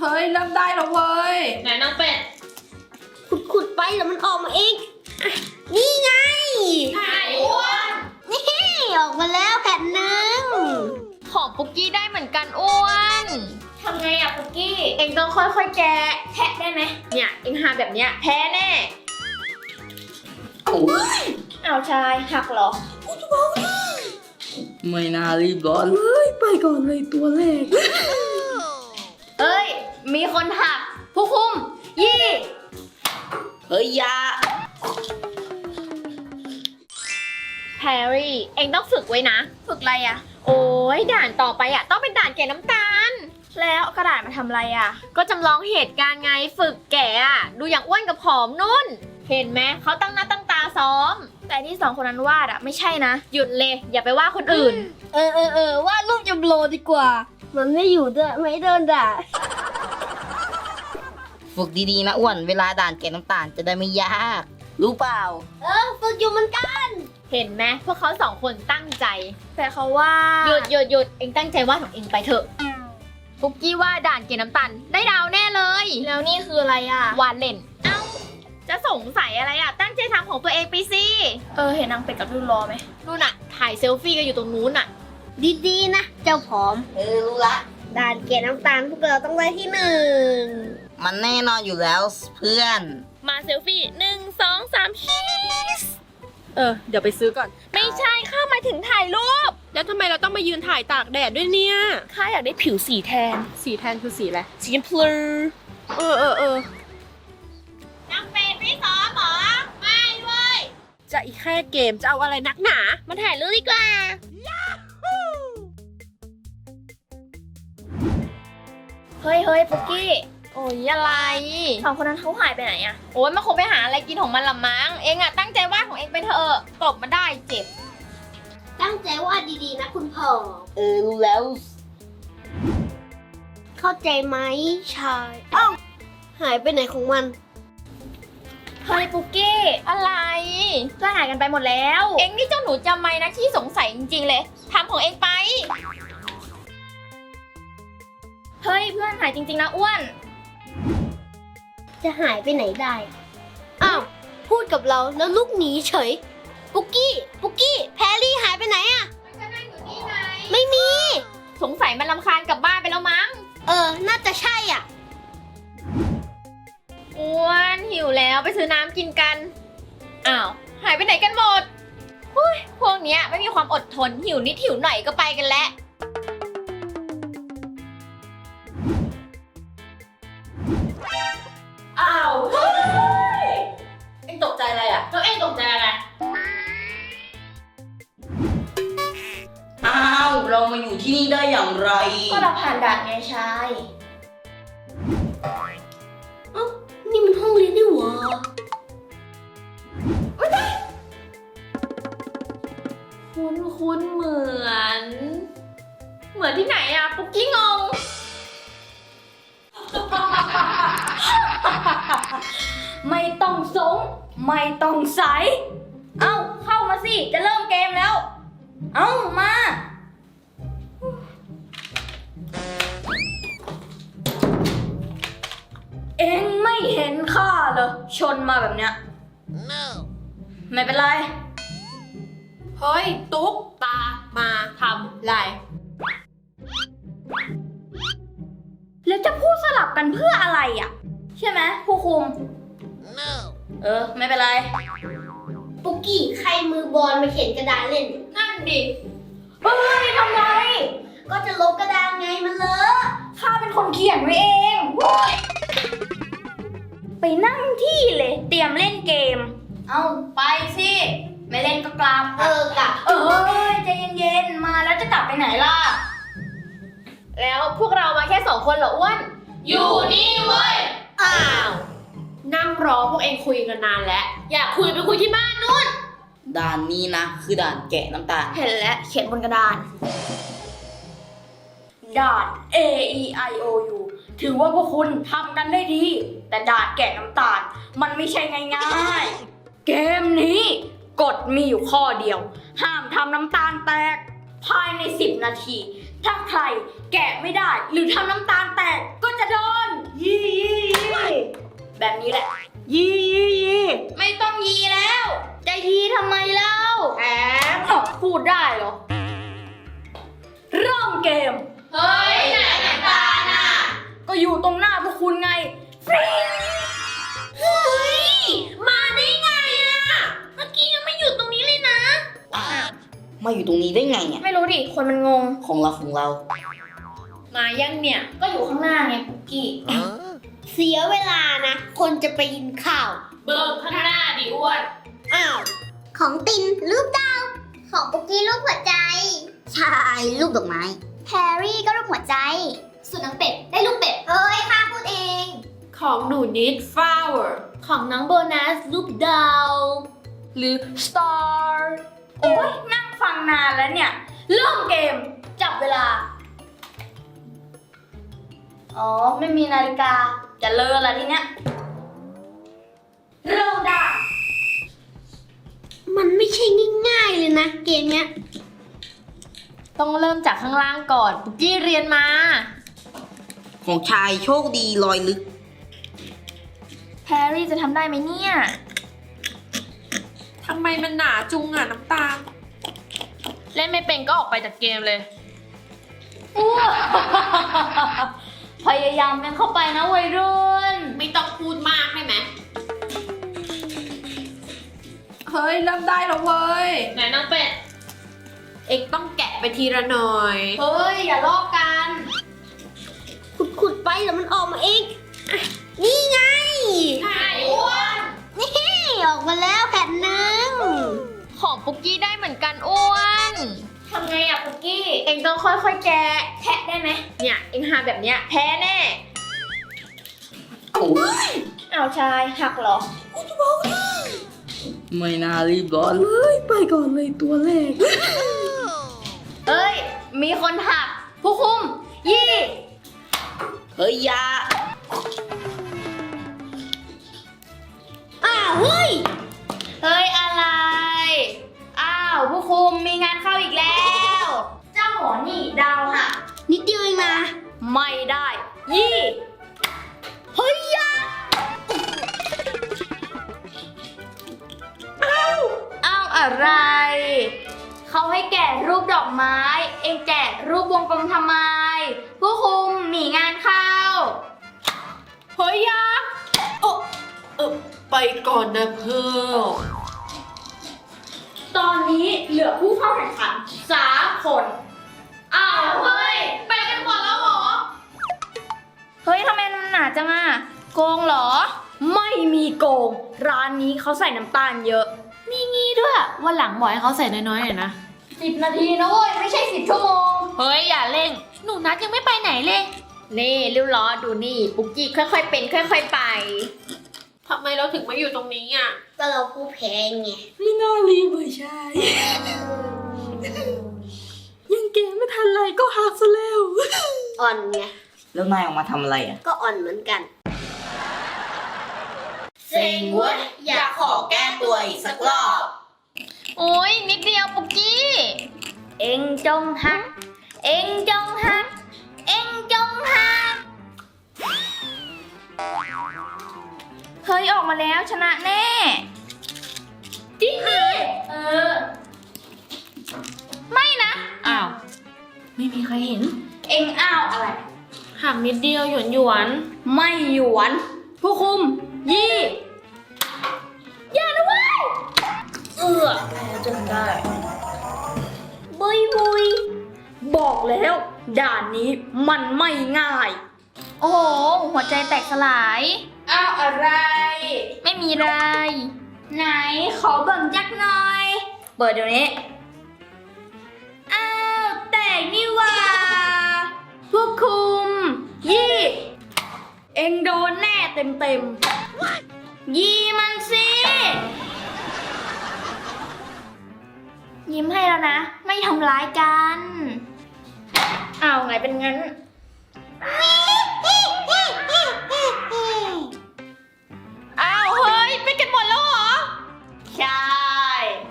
เฮ้ยเริ่มได้แล้วเว้ย ไหนน้องเป็ดขุดขุดๆไปแล้วมันออกมาเองอะนี่ไง ไข่อ้วนนี่ออกมาแล้วแผ่นหนึ่งของปุกกี้ได้เหมือนกันอ้วน ทำไงอะปุกกี้ เองต้องค่อยๆแกะแทะได้ไหมเนี่ย เองหาแบบเนี้ยแพ้แน่เอาวชายหักเหรอ ไม่น่ารีบร้อนเลย ไปก่อนเลยตัวแรกเอ้ย มีคนหัก ผู้คุม ยี่ เฮ้ยอยาแพรรี่ เองต้องฝึกไว้นะ ฝึกอะไรอะโอ้ยด่านต่อไปอะต้องเป็นด่านแกะน้ำตาล แล้วกระดาษมาทำอะไรอะก็จำลองเหตุการณ์ไงฝึกแกะอะดูอย่างอ้วนกับผอมนุ่น เห็นไหมเขาตั้งหน้าตั้งตาซ้อม แต่ที่สองคนนั้นวาดอะไม่ใช่นะ หยุดเลย อย่าไปว่าคนอื่น เออเออเออวาดรูปจำโลดีกว่า มันไม่อยู่ด้วยไม่โดนด่า ฝึกดีๆนะอ้วน เวลาด่านแกะน้ำตาลจะได้ไม่ยาก รู้เปล่า เออฝึกอยู่เหมือนกัน เห็นไหมพวกเขาสองคนตั้งใจ แต่เขาว่าหยุดหยุดหยุดเองตั้งใจวาดของเองไปเถอะปุกกี้ว่าด่านเกณฑ์น้ำตาลได้ดาวแน่เลย แล้วนี่คืออะไรอะวาดเล่น เอ้า จะสงสัยอะไรอะ ตั้งใจทำของตัวเองไปสิ เออ เห็นนางเป็ดกับรุ่นรอไหมนู่นน่ะ ถ่ายเซลฟี่กันอยู่ตรงนู้นน่ะ ดีๆนะ เจ้าผอม เออ รู้ละ ด่านเกล็ดน้ำตาลพวกเราต้องได้ที่หนึ่ง มันแน่นอนอยู่แล้วเพื่อน มาเซลฟี่หนึ่งสองสามชีสเออ เดี๋ยวไปซื้อก่อน ไม่ใช่ข้าหมายถึงถ่ายรูป แล้วทำไมเราต้องมายืนถ่ายตากแดดด้วยเนี่ย ข้าอยากได้ผิวสีแทน สีแทนคือสีอะไร สีชมพูเออเออเออน้ำเป็ดไม่ซ้อมหรอ ไม่เว้ย จะอีกแค่เกมจะเอาอะไรนักหนา มาถ่ายรูปดีกว่า เฮ้ยเฮ้ยปุกกี้ โอ้ยอะไร สองคนนั้นเขาหายไปไหนอะโอ้ยมันคงไปหาอะไรกินของมันละมั้ง เองอะตั้งใจวาดของเองไปเถอะตบมาได้เจ็บ ตั้งใจว่าดีๆนะคุณพ่อ เออรู้แล้ว เข้าใจไหมชายเอ้าหายไปไหนของมัน เฮ้ยปุกกี้ อะไรเพื่อนหายกันไปหมดแล้ว เองนี่เจ้าหนูจำไม่นะที่สงสัยจริงๆเลยทำของเองไป เฮ้ยเพื่อนหายจริงๆนะอ้วน จะหายไปไหนได้ อ้าว พูดกับเราแล้วลูกหนีเฉย ปุกกี้ ปุกกี้ แพรรี่หายไปไหนอะไม่มี สงสัยมันลำคาญกลับบ้านไปแล้วมั้ง เออ น่าจะใช่อะ อ้วนหิวแล้วไปซื้อน้ำกินกัน อ้าว หายไปไหนกันหมดหุ้ยพวกเนี้ยไม่มีความอดทนหิวนิดหิวหน่อยก็ไปกันแล้ว ใจอะไรอ้าวเรามาอยู่ที่นี่ได้อย่างไร ก็เราผ่านด่านไงชายเอ้านี่มันห้องเรียนนี่หว่าคุ้นคุ้นๆเหมือน เหมือนที่ไหนอะปุ๊กกี้งง ไม่ต้องใส เอ้าเข้ามาสิ จะเริ่มเกมแล้ว เอ้ามา เอ็งไม่เห็นข้าเหรอ ชนมาแบบเนี้ย ไม่เป็นไร เฮ้ย ตุ๊กตามาทำลายแล้วจะพูดสลับกันเพื่ออะไรอะ ใช่ไหมผู้คุม เออ ไม่เป็นไร ปุกกี้ใครมือบอลมาเขียนกระดานเล่น นั่นดิเฮ้ยทำไงก็จะลบกระดานไงมันเลอะข้าเป็นคนเขียนไว้เองเว้ยไปนั่งที่เลย เตรียมเล่นเกม เอาไปสิ ไม่เล่นก็กลับ เออกลับ เออใจเย็นๆ มาแล้วจะกลับไปไหนล่ะ แล้วพวกเรามาแค่สองคนเหรออ้วน อยู่นี่เว้ย อ้าว นั่งรอพวกเองคุยกันนานแล้ว อยากคุยไปคุยที่บ้านนู่น ด่านนี้นะ คือด่านแกะน้ำตาล เห็นแล้วเขียนบนกระดาน ด่าน A E I O U ถือว่าพวกคุณทำกันได้ดี แต่ด่านแกะน้ำตาล มันไม่ใช่ง่ายๆ เกมนี้กฎมีอยู่ข้อเดียว ห้ามทำน้ำตาลแตก ภายใน 10 นาที ถ้าใครแกะไม่ได้ หรือทำน้ำตาลแตกก็จะโดน แบบนี้แหละ ยียียีไม่ต้องยีแล้วจะยีทำไมเล่าแอมพูดได้เหรอ เริ่มเกม เฮ้ย ไหนไหนปาน่ะ ก็อยู่ตรงหน้าพวกคุณไงฟรีเฮ้ย มาได้ไงอะ เมื่อกี้ยังไม่อยู่ตรงนี้เลยนะ มาอยู่ตรงนี้ได้ไงเนี่ย ไม่รู้ดิ คนมันงง ของเราของเรา มายังเนี่ย ก็อยู่ข้างหน้าไงปุกกี้ สียเวลานะ คนจะไปกินข้าว เบิกข้างหน้าดิอ้วน อ้าว ของตินรูปดาว ของปุกกี้รูปหัวใจใช่รูปดอกไม้แพรรี่ก็รูปหัวใจ ส่วนน้องเป็ดได้รูปเป็ดเฮ้ยข้าพูดเอง ของหนูนิด flower ของน้องโบนัสรูปดาว หรือ star โอ้ยนั่งฟังนานแล้วเนี่ย เริ่มเกม จับเวลา อ๋อ ไม่มีนาฬิกา จะเลอะละทีเนี้ยเริ่มได้มันไม่ใช่ง่ายๆเลยนะเกมเนี้ย ต้องเริ่มจากข้างล่างก่อนปุกกี้เรียนมา ของชายโชคดีลอยลึก แพรรี่จะทำได้ไหมเนี่ย ทำไมมันหนาจุงอะน้ำตาล เล่นไม่เป็นก็ออกไปจากเกมเลย พยายามกันเข้าไปนะวัยรุ่น ไม่ต้องพูดมากได้ไหมเฮ้ยเริ่มได้แล้วเว้ย ไหนน้องเป็ด เอกต้องแกะไปทีละหน่อย เฮ้ย อย่าลอกกัน ขุดๆไปแล้วมันออกมาเองอะนี่ไงใช่อ้วนนี่ออกมาแล้วแผ่นหนึ่งของปุกกี้ได้เหมือนกันอ้วน ทำไงอะปุกกี้ เองต้องค่อยๆ แกะแทะได้ไหมเนี่ย เองหาแบบเนี้ยแพ้แน่อ้าวชายหักเหรอ ไม่น่ารีบร้อนเลยไปก่อนเลยตัวแรก เอ้ย มีคนหัก ผู้คุม ยี่ เฮ้ยอยา คุมมีงานเข้าอีกแล้ว เจ้าหมอนี่ดาวหักนิดเดียวเองนะไม่ได้ ยี่เฮ้ยยาอ้าวอ้าวอะไร เขาให้แกะรูปดอกไม้ เองแกะรูปวงกลมทำไม ผู้คุมหนีงานเข้าเฮ้ยยาโอ้เออไปก่อนนะเพื่อน ตอนนี้เหลือผู้เข้าแข่งขันสามคนอ้าวเฮ้ย ไปกันหมดแล้วเหรอ เฮ้ยทำไมมันหนาจังอะโกงเหรอ ไม่มีโกง ร้านนี้เขาใส่น้ำตาลเยอะนี่ด้วย วันหลังบอกให้เขาใส่น้อยๆหน่อยนะ สิบนาทีนะเว้ยไม่ใช่สิบชั่วโมง เฮ้ย อย่าเร่ง หนูนัดยังไม่ไปไหนเลย นี่ริ้วล้อดูนี่ ปุกกี้ค่อยๆเป็น ค่อย ๆ ไป ทำไมเราถึงมาอยู่ตรงนี้อะก็เราผู้แพ้ไงไม่น่ารีบเลยชายยังเกมไม่ทันไรก็หักซะแล้วอ่อนไงแล้วนายออกมาทำอะไรอะ ก็อ่อนเหมือนกันเซ็งเว้ยอยากขอแก้ตัวอีกสักรอบ โอ้ยนิดเดียวปุกกี้ เอ็งจงหัก เอ็งจงหัก เอ็งจงหัก เฮ้ยออกมาแล้วชนะแน่จิ๊เออ ไม่นะ อ้าว ไม่มีใครเห็น เอ็งอ้าวอะไร หักนิดเดียวหยวนหยวนไม่หยวน ผู้คุม ยี่ อย่านะเว้ยเออจนได้ บุยบุยบอกแล้ว ด่านนี้มันไม่ง่าย โอ้โห หัวใจแตกสลาย อ้าวอะไร ไม่มีไร ไหนขอเบิ่งจักหน่อย เปิดเดี๋ยวนี้ อ้าวแตกนี่หว่าพวกคุม ยี่ เอ็งโดนแน่เต็มเต็มๆยี่มันสิ ยิ้มให้แล้วนะ ไม่ทำร้ายกัน อ้าวไงเป็นงั้นอ้ ใช่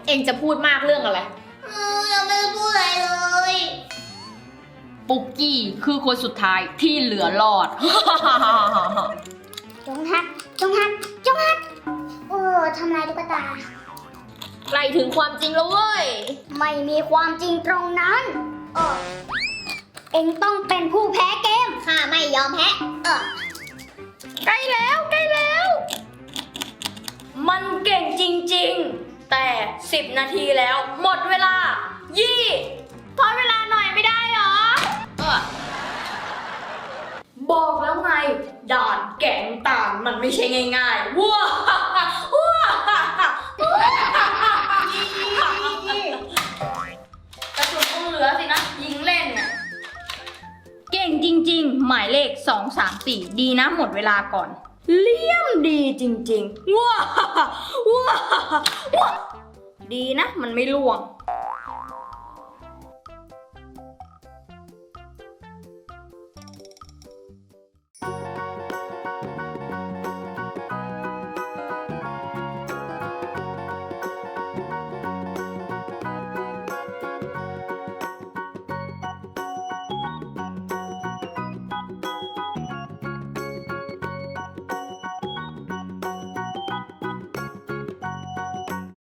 เองจะพูดมากเรื่องอะไร เออยังไม่ได้พูดอะไรเลย ปุกกี้คือคนสุดท้ายที่เหลือรอด จงฮัก จงฮัก จงฮัก โอ้ทำลายตุ๊กตา ใกล้ถึงความจริงแล้วเว้ย ไม่มีความจริงตรงนั้น เออ เองต้องเป็นผู้แพ้เกม ข้าไม่ยอมแพ้ เออ ใกล้แล้วใกล้แล้วมันเก่งจ ริงๆ แต่ 10 นาทีแล้ว หมดเวลา ยี่ทอนเวลาหน่อยไม่ได้หรอเออบอกแล้วไง ด่านแกงต่างมันไม่ใช่ง่ายๆว้าว้ากระสุนคงเหลือสินะ ยิงเล่นน่ะเก่งจริง ๆ หมายเลข 2 3 4 ดีนะหมดเวลาก่อน เลี่ยมดีจริงๆว้าว้าว้าดีนะ มันไม่ล่วง